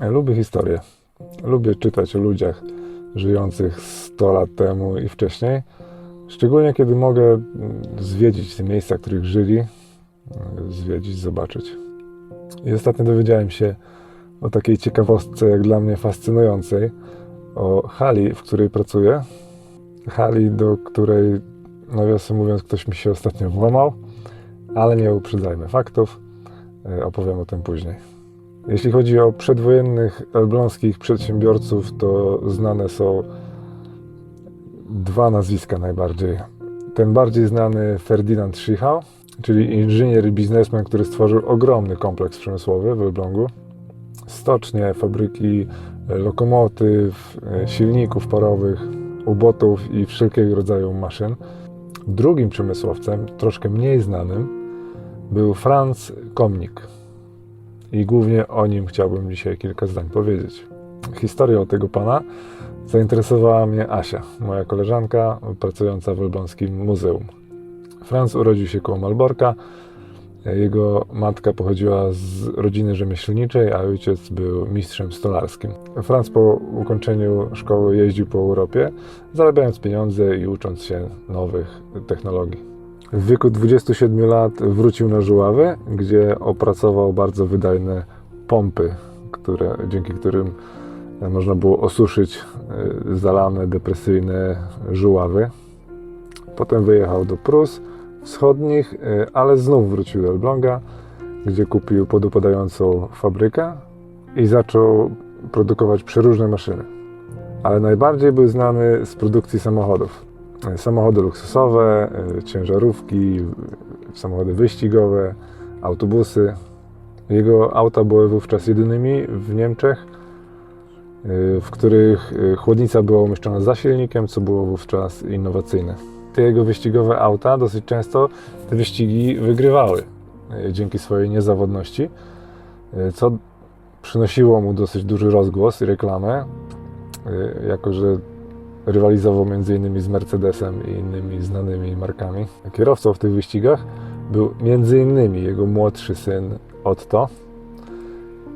Lubię historię. Lubię czytać o ludziach żyjących 100 lat temu i wcześniej. Szczególnie kiedy mogę mm, zwiedzić te miejsca, w których żyli, y, zwiedzić, zobaczyć. I ostatnio dowiedziałem się o takiej ciekawostce, jak dla mnie fascynującej, o hali, w której pracuję. Hali, do której, nawiasem mówiąc, ktoś mi się ostatnio włamał, ale nie uprzedzajmy faktów. Y, Opowiem o tym później. Jeśli chodzi o przedwojennych elbląskich przedsiębiorców, to znane są dwa nazwiska najbardziej. Ten bardziej znany Ferdynand Schichau, czyli inżynier i biznesmen, który stworzył ogromny kompleks przemysłowy w Elblągu. Stocznie, fabryki e, lokomotyw, e, silników parowych, ubotów i wszelkiego rodzaju maszyn. Drugim przemysłowcem, troszkę mniej znanym, był Franz Komnik. I głównie o nim chciałbym dzisiaj kilka zdań powiedzieć. Historią tego pana zainteresowała mnie Asia, moja koleżanka pracująca w Elbląskim Muzeum. Franz urodził się koło Malborka. Jego matka pochodziła z rodziny rzemieślniczej, a ojciec był mistrzem stolarskim. Franz po ukończeniu szkoły jeździł po Europie, zarabiając pieniądze i ucząc się nowych technologii. W wieku 27 lat wrócił na Żuławy, gdzie opracował bardzo wydajne pompy, które, dzięki którym można było osuszyć e, zalane, depresyjne żuławy. Potem wyjechał do Prus wschodnich, e, ale znów wrócił do Elbląga, gdzie kupił podupadającą fabrykę i zaczął produkować przeróżne maszyny. Ale najbardziej był znany z produkcji samochodów. E, Samochody luksusowe, e, ciężarówki, samochody wyścigowe, autobusy. Jego auta były wówczas jedynymi w Niemczech, e, w których chłodnica była umieszczona za silnikiem, co było wówczas innowacyjne. Te jego wyścigowe auta dosyć często te wyścigi wygrywały dzięki swojej niezawodności, co przynosiło mu dosyć duży rozgłos i reklamę, jako że rywalizował m.in. z Mercedesem i innymi znanymi markami. Kierowcą w tych wyścigach był m.in. jego młodszy syn Otto,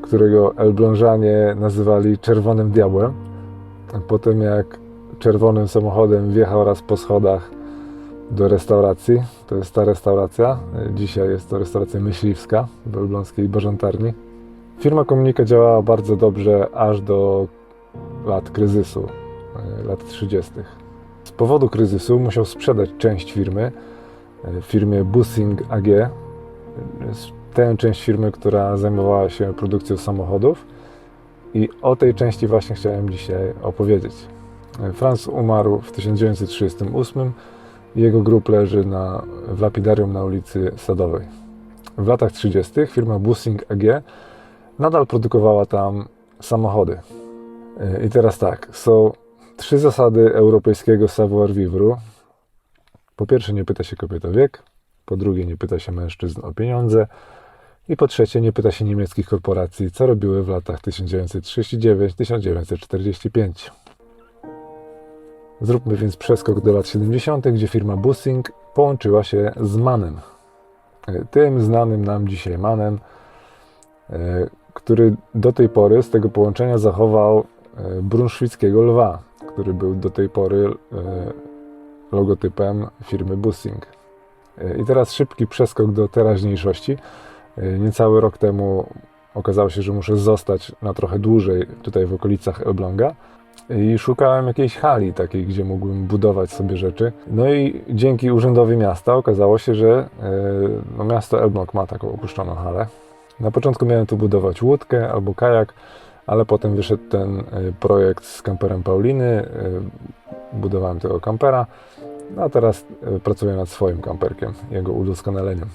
którego Elblążanie nazywali Czerwonym Diabłem. Potem jak czerwonym samochodem wjechał raz po schodach do restauracji, to jest ta restauracja, dzisiaj jest to restauracja myśliwska w elbląskiej Bożantarni. Firma Komunika działała bardzo dobrze aż do lat kryzysu, lat 30. Z powodu kryzysu musiał sprzedać część firmy, e, firmie Busing AG, e, tę część firmy, która zajmowała się produkcją samochodów i o tej części właśnie chciałem dzisiaj opowiedzieć. Franz umarł w 1938. Jego grób leży na, w lapidarium na ulicy Sadowej. W latach 30. firma Busing AG nadal produkowała tam samochody. I teraz tak, są trzy zasady europejskiego savoir-vivre. Po pierwsze, nie pyta się kobiet o wiek. Po drugie, nie pyta się mężczyzn o pieniądze. I po trzecie, nie pyta się niemieckich korporacji, co robiły w latach 1939-1945. Zróbmy więc przeskok do lat 70., gdzie firma Busing połączyła się z Manem. E, Tym znanym nam dzisiaj Manem, e, który do tej pory z tego połączenia zachował e, brunszwickiego lwa, który był do tej pory e, logotypem firmy Busing. E, I teraz szybki przeskok do teraźniejszości. E, Niecały rok temu okazało się, że muszę zostać na trochę dłużej tutaj w okolicach Elbląga i szukałem jakiejś hali takiej, gdzie mógłbym budować sobie rzeczy. No i dzięki urzędowi miasta okazało się, że no, miasto Elbląg ma taką opuszczoną halę. Na początku miałem tu budować łódkę albo kajak, ale potem wyszedł ten e, projekt z kamperem Pauliny. e, Budowałem tego kampera, no a teraz e, pracuję nad swoim kamperkiem, jego udoskonaleniem.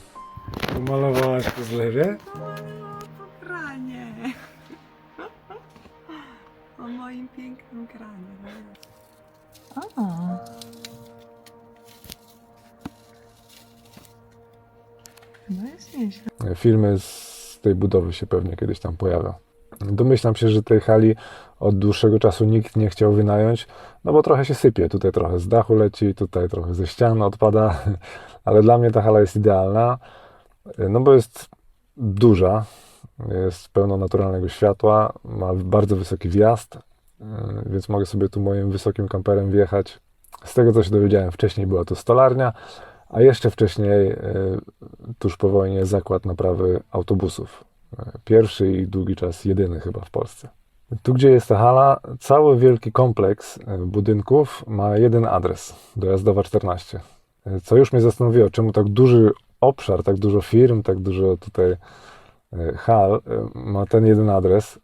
Umalowałaś to z lewie? Kranie. O moim pięknym kranie. O, No jest nieźle. Filmy z tej budowy się pewnie kiedyś tam pojawią. Domyślam się, że tej hali od dłuższego czasu nikt nie chciał wynająć, no bo trochę się sypie. Tutaj trochę z dachu leci, tutaj trochę ze ścian odpada, ale dla mnie ta hala jest idealna, no bo jest duża, Jest pełno naturalnego światła, ma bardzo wysoki wjazd, yy, więc mogę sobie tu moim wysokim kamperem wjechać. Z tego co się dowiedziałem wcześniej była to stolarnia, a jeszcze wcześniej, yy, tuż po wojnie, zakład naprawy autobusów. Pierwszy i długi czas jedyny chyba w Polsce. Tu, gdzie jest ta hala, cały wielki kompleks e, budynków ma jeden adres, dojazdowa 14. E, Co już mnie zastanowiło, czemu tak duży obszar, tak dużo firm, tak dużo tutaj e, hal ma ten jeden adres,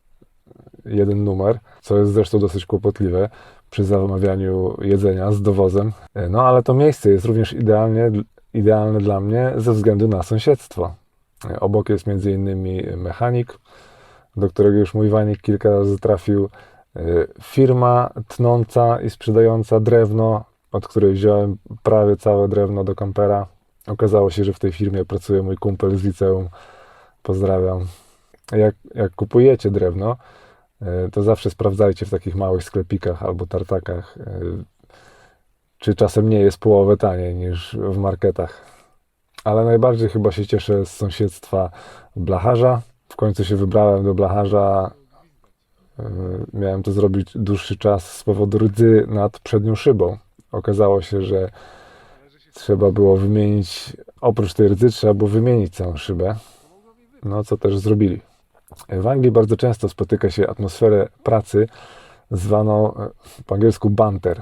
jeden numer, co jest zresztą dosyć kłopotliwe przy zamawianiu jedzenia z dowozem. No ale to miejsce jest również idealnie, idealne dla mnie ze względu na sąsiedztwo. E, Obok jest innymi mechanik, do którego już mój wanik kilka razy trafił. Y, Firma tnąca i sprzedająca drewno, od której wziąłem prawie całe drewno do kampera. Okazało się, że w tej firmie pracuje mój kumpel z liceum. Pozdrawiam. Jak, jak kupujecie drewno, y, to zawsze sprawdzajcie w takich małych sklepikach albo tartakach, y, czy czasem nie jest połowę taniej niż w marketach. Ale najbardziej chyba się cieszę z sąsiedztwa blacharza. W końcu się wybrałem do blacharza. Yy, Miałem to zrobić dłuższy czas z powodu rdzy nad przednią szybą. Okazało się, że trzeba było wymienić, oprócz tej rdzy, trzeba było wymienić całą szybę. No, co też zrobili. W Anglii bardzo często spotyka się atmosferę pracy zwaną e, po angielsku banter.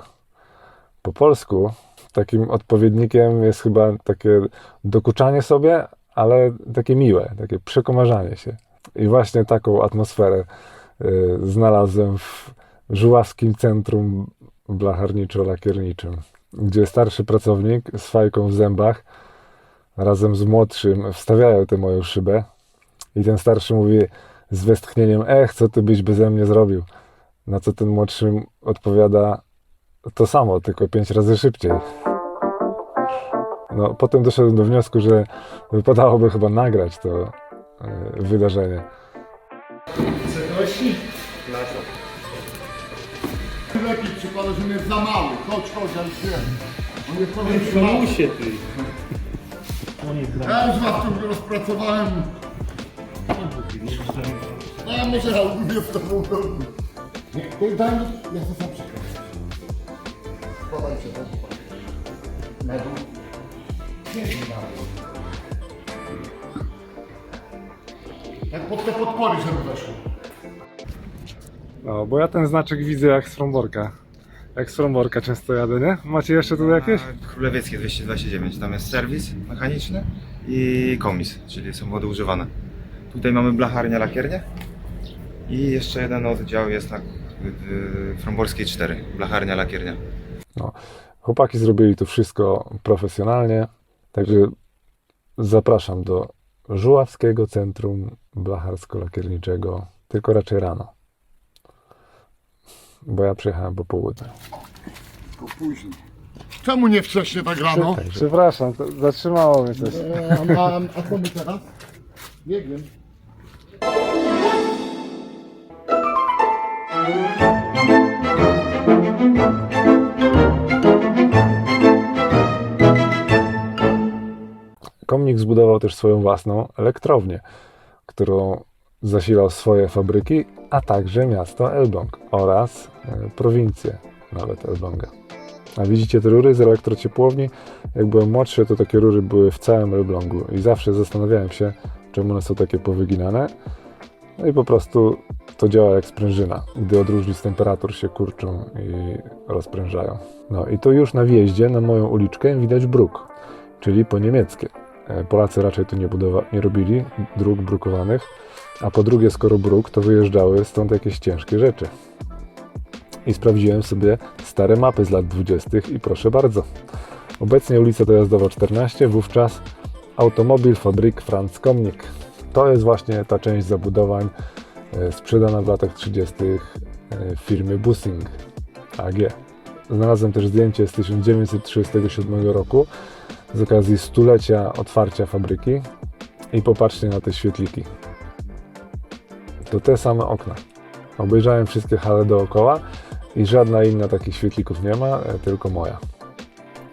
Po polsku takim odpowiednikiem jest chyba takie dokuczanie sobie, ale takie miłe, takie przekomarzanie się. I właśnie taką atmosferę y, znalazłem w Żuławskim Centrum Blacharniczo-Lakierniczym, gdzie starszy pracownik z fajką w zębach razem z młodszym wstawiają tę moją szybę i ten starszy mówi z westchnieniem, ech, co ty byś beze mnie zrobił? Na co ten młodszy odpowiada, to samo, tylko pięć razy szybciej. No, potem doszedłem do wniosku, że wypadałoby chyba nagrać to e, wydarzenie. Lepiej przykłada, że on jest za mały. Chodź, chodź, ja już wiem. On jest powiem za mały. Musie ty. Ja już was tu rozpracowałem. No ja może ja lubię w tobą robię. Nie, to daj mi, ja to sam Dół. Jak pod te podpory, żeby weszło. No, bo ja ten znaczek widzę jak z Fromborka. Jak z Fromborka często jadę, nie? Macie jeszcze tu jakieś? Królewieckie 229, tam jest serwis mechaniczny i komis, czyli samochody używane. Tutaj mamy blacharnię, lakiernię i jeszcze jeden oddział jest na w Fromborskiej 4, blacharnia, lakiernia. No, chłopaki zrobili to wszystko profesjonalnie, także zapraszam do Żuławskiego Centrum Blacharsko-Lakierniczego, tylko raczej rano. Bo ja przyjechałem po południu. To późno. Czemu nie wcześniej tak rano? Przepraszam, to zatrzymało mnie coś. E, a, a, a co my teraz? Nie wiem. Komnik zbudował też swoją własną elektrownię, którą zasilał swoje fabryki, a także miasto Elbląg oraz e, prowincję nawet Elbląga. A widzicie te rury z elektrociepłowni? Jak byłem młodszy, to takie rury były w całym Elblągu i zawsze zastanawiałem się, czemu one są takie powyginane. No i po prostu to działa jak sprężyna. Gdy od różnic temperatur się kurczą i rozprężają. No i to już na wjeździe na moją uliczkę widać bruk, czyli po niemieckie. E, Polacy raczej tu nie, budowa- nie robili dróg brukowanych, a po drugie, skoro bruk, to wyjeżdżały stąd jakieś ciężkie rzeczy. I sprawdziłem sobie stare mapy z lat 20. i proszę bardzo. Obecnie ulica Dojazdowa 14, wówczas automobil fabryk Franz Komnik. To jest właśnie ta część zabudowań e, sprzedana w latach 30. e, firmy Bussing AG. Znalazłem też zdjęcie z 1937 roku z okazji stulecia otwarcia fabryki i popatrzcie na te świetliki. To te same okna. Obejrzałem wszystkie hale dookoła i żadna inna takich świetlików nie ma, e, tylko moja.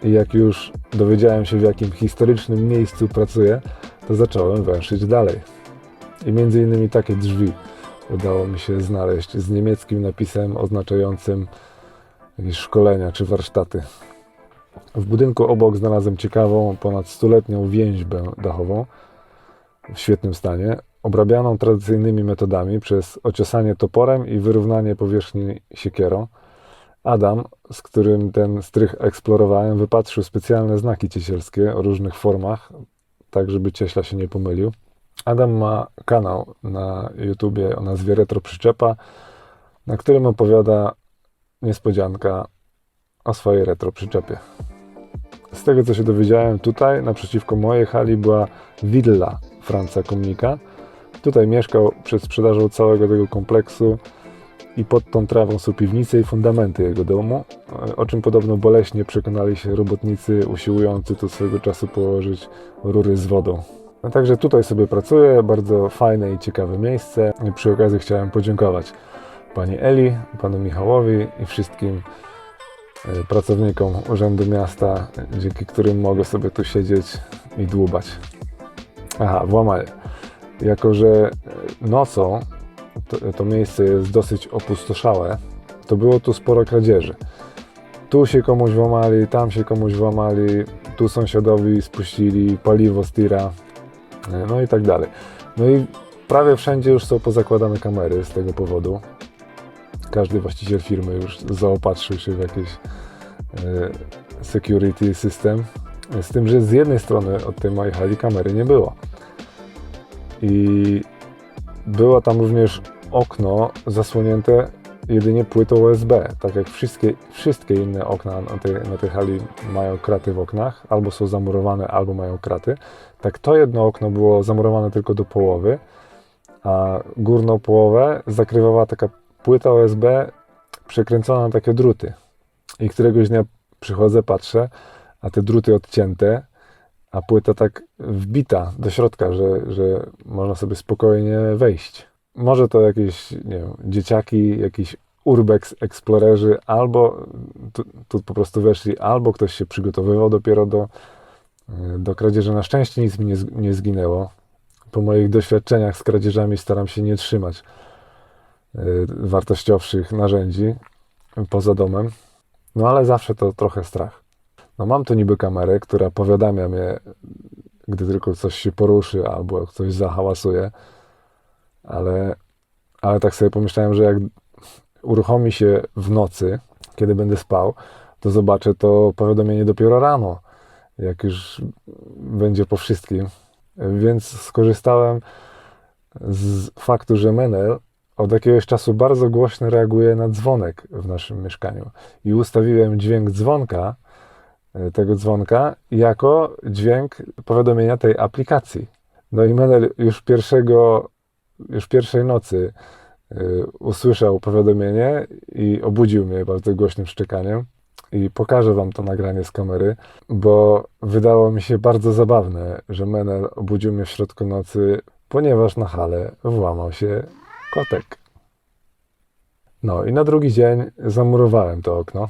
I jak już dowiedziałem się w jakim historycznym miejscu pracuję, to zacząłem węszyć dalej. I między innymi takie drzwi udało mi się znaleźć z niemieckim napisem oznaczającym jakieś szkolenia czy warsztaty. W budynku obok znalazłem ciekawą, ponad stuletnią więźbę dachową w świetnym stanie, obrabianą tradycyjnymi metodami przez ociosanie toporem i wyrównanie powierzchni siekierą. Adam, z którym ten strych eksplorowałem, wypatrzył specjalne znaki ciesielskie o różnych formach, tak żeby cieśla się nie pomylił. Adam ma kanał na YouTubie o nazwie Retro Przyczepa, na którym opowiada niespodzianka o swojej retro przyczepie. Z tego co się dowiedziałem, tutaj naprzeciwko mojej hali była willa Franca Komnika. Tutaj mieszkał przed sprzedażą całego tego kompleksu i pod tą trawą są piwnice i fundamenty jego domu, o czym podobno boleśnie przekonali się robotnicy usiłujący tu swego czasu położyć rury z wodą. No także tutaj sobie pracuję, bardzo fajne i ciekawe miejsce. Przy okazji chciałem podziękować pani Eli, panu Michałowi i wszystkim e, pracownikom Urzędu Miasta, dzięki którym mogę sobie tu siedzieć i dłubać. Aha, włamanie. Jako, że e, nocą to, to miejsce jest dosyć opustoszałe, to było tu sporo kradzieży. Tu się komuś włamali, tam się komuś włamali, tu sąsiadowi spuścili paliwo z tira, e, no i tak dalej. No i prawie wszędzie już są pozakładane kamery z tego powodu. Każdy właściciel firmy już zaopatrzył się w jakiś e, security system. Z tym, że z jednej strony od tej mojej hali kamery nie było. I było tam również okno zasłonięte jedynie płytą USB. Tak jak wszystkie, wszystkie inne okna na tej, na tej hali mają kraty w oknach, albo są zamurowane, albo mają kraty. Tak to jedno okno było zamurowane tylko do połowy, a górną połowę zakrywała taka płyta USB przekręcona na takie druty. I któregoś dnia przychodzę, patrzę, a te druty odcięte, a płyta tak wbita do środka, że, że można sobie spokojnie wejść. Może to jakieś, nie wiem, dzieciaki, jakiś urbex eksplorerzy, albo tu, tu po prostu weszli, albo ktoś się przygotowywał dopiero do, do kradzieży. Na szczęście nic mi nie, nie zginęło. Po moich doświadczeniach z kradzieżami staram się nie trzymać wartościowszych narzędzi poza domem. No ale zawsze to trochę strach. No mam tu niby kamerę, która powiadamia mnie, gdy tylko coś się poruszy albo coś zahałasuje, ale, ale tak sobie pomyślałem, że jak uruchomi się w nocy, kiedy będę spał, to zobaczę to powiadomienie dopiero rano, jak już będzie po wszystkim. Więc skorzystałem z faktu, że Menel od jakiegoś czasu bardzo głośno reaguje na dzwonek w naszym mieszkaniu. I ustawiłem dźwięk dzwonka, e, tego dzwonka, jako dźwięk powiadomienia tej aplikacji. No i Menel już pierwszego, już pierwszej nocy y, usłyszał powiadomienie i obudził mnie bardzo głośnym szczekaniem. I pokażę Wam to nagranie z kamery, bo wydało mi się bardzo zabawne, że Menel obudził mnie w środku nocy, ponieważ na halę włamał się kotek. No i na drugi dzień zamurowałem to okno.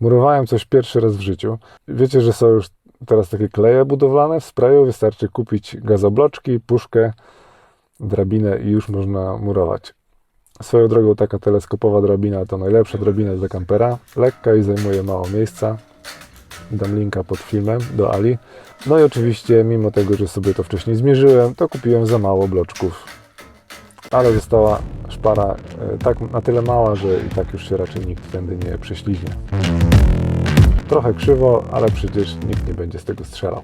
Murowałem coś pierwszy raz w życiu. Wiecie, że są już teraz takie kleje budowlane w sprayu. Wystarczy kupić gazobloczki, puszkę, drabinę i już można murować. Swoją drogą taka teleskopowa drabina to najlepsza drabina dla kampera. Lekka i zajmuje mało miejsca. Dam linka pod filmem do Ali. No i oczywiście, mimo tego, że sobie to wcześniej zmierzyłem, to kupiłem za mało bloczków. Ale została szpara e, tak na tyle mała, że i tak już się raczej nikt tędy nie prześliźnie. Trochę krzywo, ale przecież nikt nie będzie z tego strzelał.